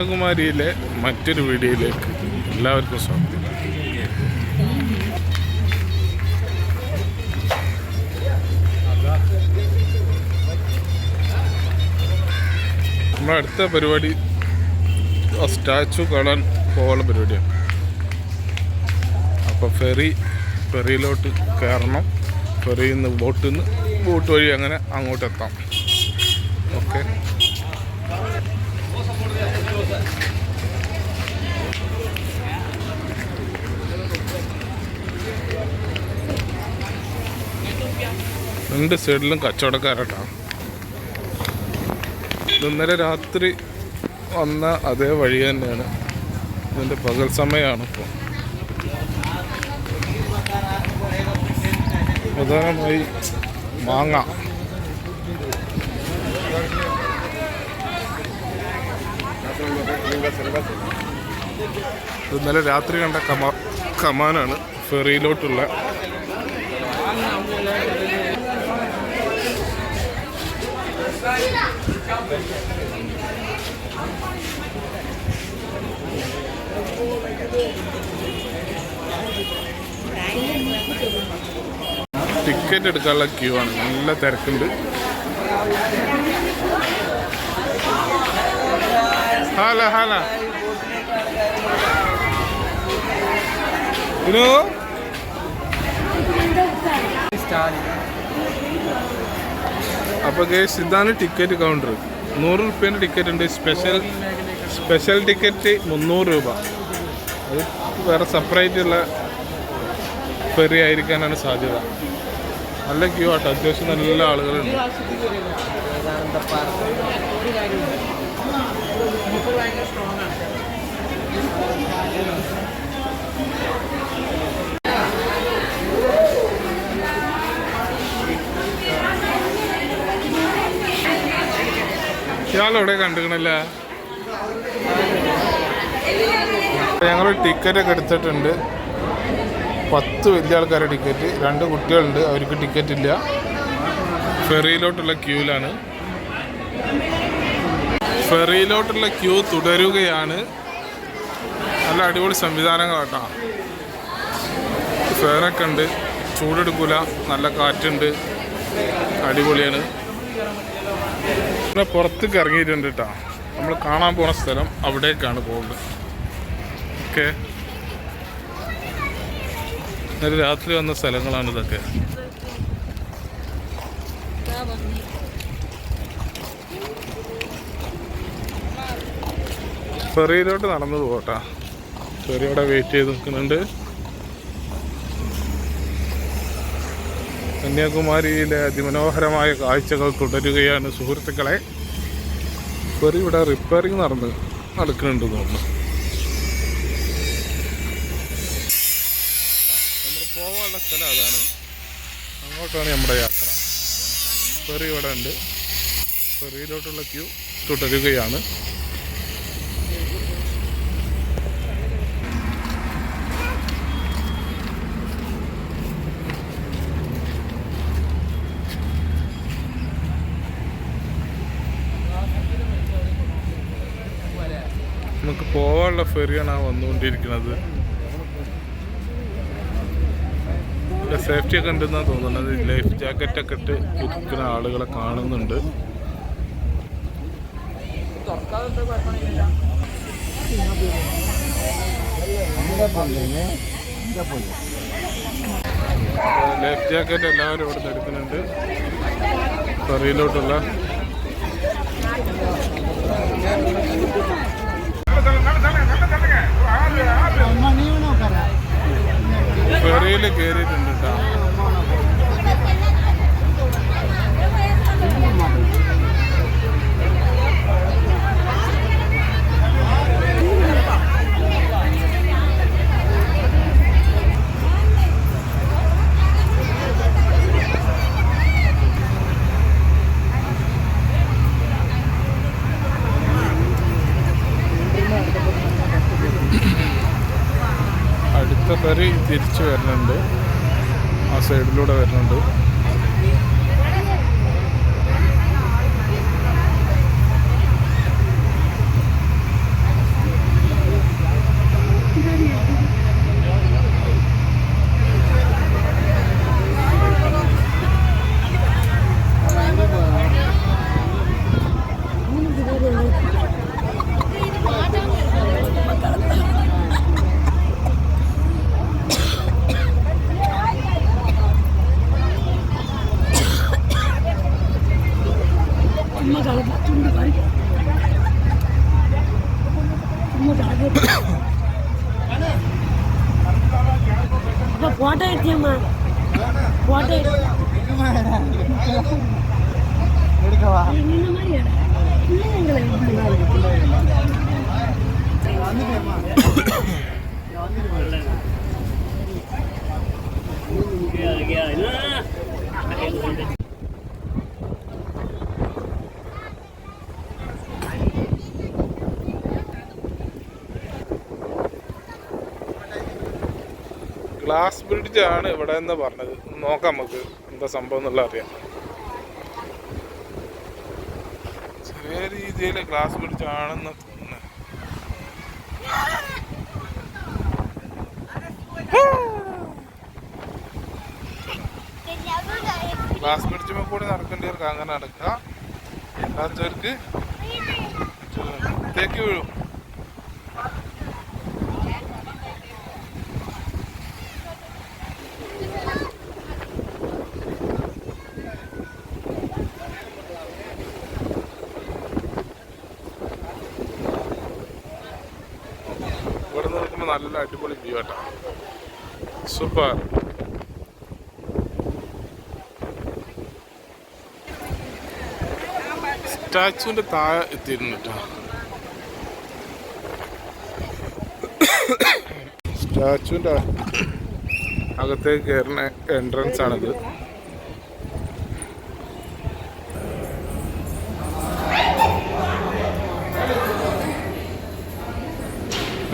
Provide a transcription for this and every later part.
കന്യാകുമാരിയിലെ മറ്റൊരു വീഡിയോയിലേക്ക് എല്ലാവർക്കും സ്വാഗതം. നമ്മുടെ അടുത്ത പരിപാടി ആ സ്റ്റാച്ചു കാണാൻ പോകാനുള്ള പരിപാടിയാണ്. അപ്പോൾ ഫെറി ഫെറിയിലോട്ട് കയറണം. ഫെറിയിൽ നിന്ന് ബോട്ടിൽ നിന്ന് ബോട്ട് വഴി അങ്ങനെ അങ്ങോട്ടെത്താം. ഓക്കെ. രണ്ട് സൈഡിലും കച്ചവടക്കാരായിട്ടാണ് ഇന്നലെ രാത്രി വന്ന അതേ വഴി തന്നെയാണ്. ഇതിന്റെ പകൽ സമയമാണ് ഇപ്പോൾ പ്രധാനമായി മാങ്ങ. ഇന്നലെ രാത്രി കണ്ട കമാ കമാനാണ് ഫെറിയിലോട്ടുള്ള ടിക്കറ്റ് എടുക്കാനുള്ള ക്യൂ ആണ്. നല്ല തിരക്കുണ്ട്. ഹല ഹല. ഹലോ ഇനു അപ്പൊ ഗേസ് ഇതാണ് ടിക്കറ്റ് കൗണ്ടർ നൂറ് റുപ്യേന്റെ ടിക്കറ്റ് ഉണ്ട്. സ്പെഷ്യൽ സ്പെഷ്യൽ ടിക്കറ്റ് മുന്നൂറ് രൂപ. അത് വേറെ സെപ്പറേറ്റ് ഉള്ള ഫെറി ആയിരിക്കാനാണ് സാധ്യത. നല്ല ക്യൂ ആട്ടോ. അത്യാവശ്യം നല്ല ആളുകളുണ്ട്. ഇയാളെവിടെ കണ്ടുകണല്ലേ ഞങ്ങൾ ടിക്കറ്റ് ഒക്കെ എടുത്തിട്ടുണ്ട്. പത്ത് വലിയ ആൾക്കാരെ ടിക്കറ്റ് രണ്ട് കുട്ടികളുണ്ട് അവർക്ക് ടിക്കറ്റ് ഇല്ല. ഫെറിയിലോട്ടുള്ള ക്യൂവിലാണ് ഫെറിയിലോട്ടുള്ള ക്യൂ തുടരുകയാണ്. നല്ല അടിപൊളി സംവിധാനങ്ങളാട്ടോ. ഫെയറൊക്കെ ഉണ്ട്. ചൂടെടുക്കൂല. നല്ല കാറ്റുണ്ട്. അടിപൊളിയാണ്. പിന്നെ പുറത്തേക്ക് ഇറങ്ങിയിട്ടുണ്ട് കേട്ടോ നമ്മൾ കാണാൻ പോണ സ്ഥലം അവിടേക്കാണ് പോകുന്നത്. ഓക്കെ. ഇന്നലെ രാത്രി വന്ന സ്ഥലങ്ങളാണ് ഇതൊക്കെ. ഫെറിയിലോട്ട് നടന്നു പോകട്ടാ അവിടെ വെയിറ്റ് ചെയ്ത് നിൽക്കുന്നുണ്ട്. കന്യാകുമാരിയിലെ അതിമനോഹരമായ കാഴ്ചകൾ തുടരുകയാണ് സുഹൃത്തുക്കളെ. ഇപ്പോൾ ഇവിടെ റിപ്പയറിങ് നടന്ന് നടക്കുന്നുണ്ട് തോന്നുന്നു. പോകാനുള്ള സ്ഥലം അതാണ്. അങ്ങോട്ടാണ് നമ്മുടെ യാത്ര. ഫെറി ഇവിടെ ഉണ്ട് ഫെറിയിലോട്ടുള്ള ക്യൂ തുടരുകയാണ്. പോകാനുള്ള ഫെറിയാണ് ആ വന്നുകൊണ്ടിരിക്കുന്നത്. സേഫ്റ്റി ഒക്കെ ഉണ്ടെന്നാണ് തോന്നുന്നത്. ലൈഫ് ജാക്കറ്റ് ഒക്കെ ഇട്ട് ഇരിക്കുന്ന ആളുകളെ കാണുന്നുണ്ട്. ലൈഫ് ജാക്കറ്റ് എല്ലാവരും ഇവിടെ എടുക്കുന്നുണ്ട് ഫെറിയിലോട്ടുള്ള ഫെറിയിൽ കയറിയിട്ടുണ്ട് കേട്ടോ അടുത്ത ഫെറി വരുന്നുണ്ട് ആ സൈഡിലൂടെ വരുന്നുണ്ട് ഫോട്ടോ എടുത്തിയമ്മ ഫോട്ടോ ഇന്ന ഗ്ലാസ് ബ്രിഡ്ജ് ആണ് ഇവിടെ എന്ന് പറഞ്ഞത്. നോക്കാം നമുക്ക് എന്താ സംഭവം എന്നുള്ള അറിയാം. ചെറിയ രീതിയിൽ ഗ്ലാസ് ബ്രിഡ്ജ് ആണെന്ന് തോന്നുന്നു. ഗ്ലാസ് ബ്രിഡ്ജ് കൂടി നടക്കേണ്ടവർക്ക് അങ്ങനെ നടക്കുക. അല്ലാത്തവർക്ക് തേക്ക് വീഴും ഇവിടെ നിന്ന് നോക്കുമ്പോൾ നല്ല അടിപൊളി വ്യൂ ആട്ടാ. സൂപ്പർ. സ്റ്റാച്ചുവിന്റെ താഴെ എത്തിയിരുന്നു കേട്ടോ. സ്റ്റാച്ചുവിന്റെ അകത്തേക്ക് കയറുന്ന എൻട്രൻസ് ആണിത്.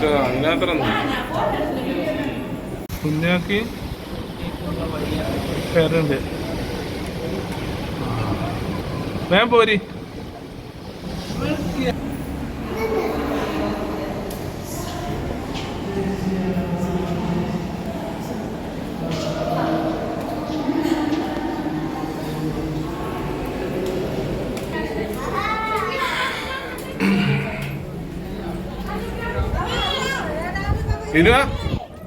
ഇത് അതിനകത്ര കുഞ്ഞാക്കി കയറുണ്ട് വേം പോരി. ഇരുവ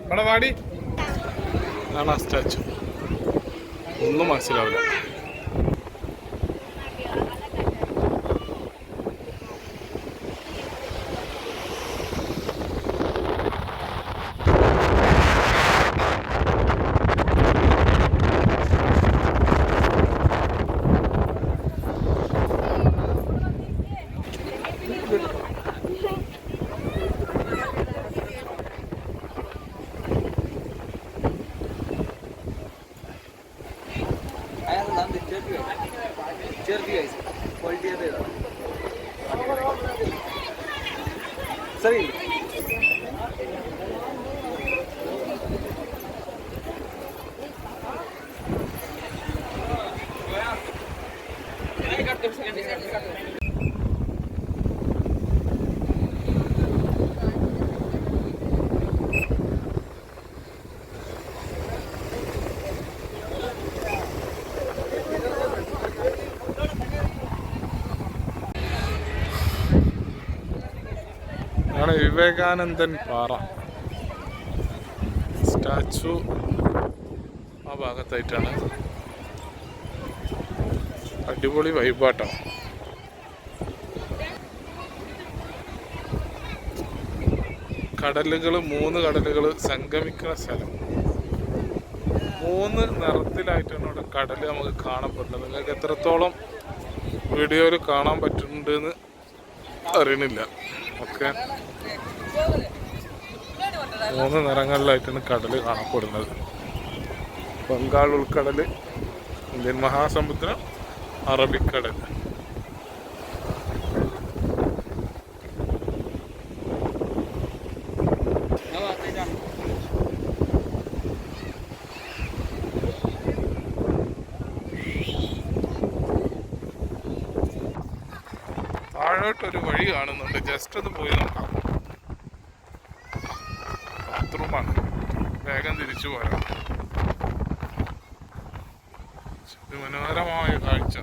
അവിടെ ആണ് അതാണ് സ്റ്റാച്ചു. ഒന്നും മനസ്സിലാവില്ല. ಸರಿ വിവേകാനന്ദൻ പാറ. സ്റ്റാച്ചു ആ ഭാഗത്തായിട്ടാണ്. അടിപൊളി വൈബാട്ടോ. കടലുകൾ മൂന്ന് കടലുകൾ സംഗമിക്കുന്ന സ്ഥലം. മൂന്ന് നിറത്തിലായിട്ടാണ് ഇവിടെ കടൽ നമുക്ക് കാണപ്പെടുന്നത്. നിങ്ങൾക്ക് എത്രത്തോളം വീഡിയോയിൽ കാണാൻ പറ്റുന്നുണ്ടെന്ന് അറിയണില്ല. ഓക്കെ. മൂന്ന് നിറങ്ങളിലായിട്ടാണ് കടൽ കാണപ്പെടുന്നത്. ബംഗാൾ ഉൾക്കടൽ ഇന്ത്യൻ മഹാസമുദ്രം അറബിക്കടൽ. താഴോട്ടൊരു വഴി കാണുന്നുണ്ട്. ജസ്റ്റ് ഒന്ന് പോയി നോക്കാം. ബാത്റൂമാണ് വേഗം തിരിച്ചു പോരാം. മനോഹരമായ കാഴ്ച.